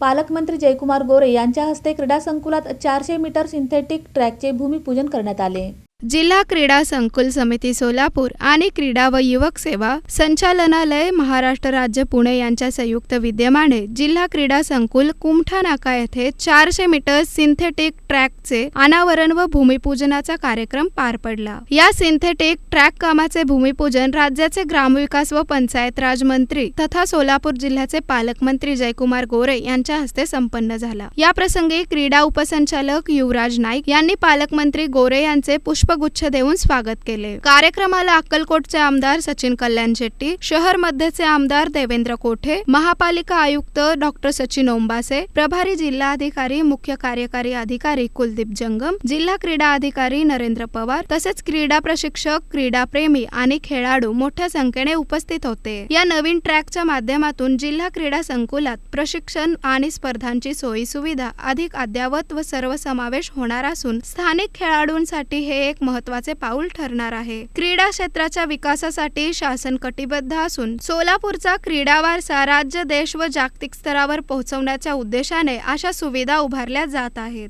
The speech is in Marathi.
पालकमंत्री जयकुमार गोरे यांच्या हस्ते क्रीडा संकुलात चारशे मीटर सिंथेटिक ट्रॅकचे भूमिपूजन करण्यात आले. जिल्हा क्रीडा संकुल समिती सोलापूर आणि क्रीडा व युवक सेवा संचालनालय महाराष्ट्र राज्य पुणे यांच्या संयुक्त विद्यमाने जिल्हा क्रीडा संकुल कुमठा नाका येथे चारशे मीटर सिंथेटिक ट्रॅकचे अनावरण व भूमिपूजनाचा कार्यक्रम पार पडला. या सिंथेटिक ट्रॅक कामाचे भूमिपूजन राज्याचे ग्रामविकास व पंचायत राज मंत्री तथा सोलापूर जिल्ह्याचे पालकमंत्री जयकुमार गोरे यांच्या हस्ते संपन्न झाला. या प्रसंगी क्रीडा उपसंचालक युवराज नाईक यांनी पालकमंत्री गोरे यांचे पुष्पगुच्छ देऊन स्वागत केले. कार्यक्रमाला अक्कलकोटचे आमदार सचिन कल्याण शेट्टी शहर मध्यचे आमदार देवेंद्र कोठे महापालिका आयुक्त डॉक्टर सचिन ओंबासे प्रभारी जिल्हा अधिकारी मुख्य कार्यकारी अधिकारी कुलदीप जंगम जिल्हा क्रीडा अधिकारी नरेंद्र पवार तसेच क्रीडा प्रशिक्षक क्रीडा प्रेमी आणि खेळाडू मोठ्या संख्येने उपस्थित होते. या नवीन ट्रॅकच्या माध्यमातून जिल्हा क्रीडा संकुलात प्रशिक्षण आणि स्पर्धांची सोयी सुविधा अधिक अद्ययावत व सर्वसमावेश होणार असून स्थानिक खेळाडूंसाठी हे एक एक महत्त्वाचे पाऊल ठरणार आहे. क्रीडा क्षेत्राच्या विकासासाठी शासन कटिबद्ध असून सोलापूरचा क्रीडा वारसा राज्य देश व जागतिक स्तरावर पोहोचवण्याच्या उद्देशाने अशा सुविधा उभारल्या जात आहेत.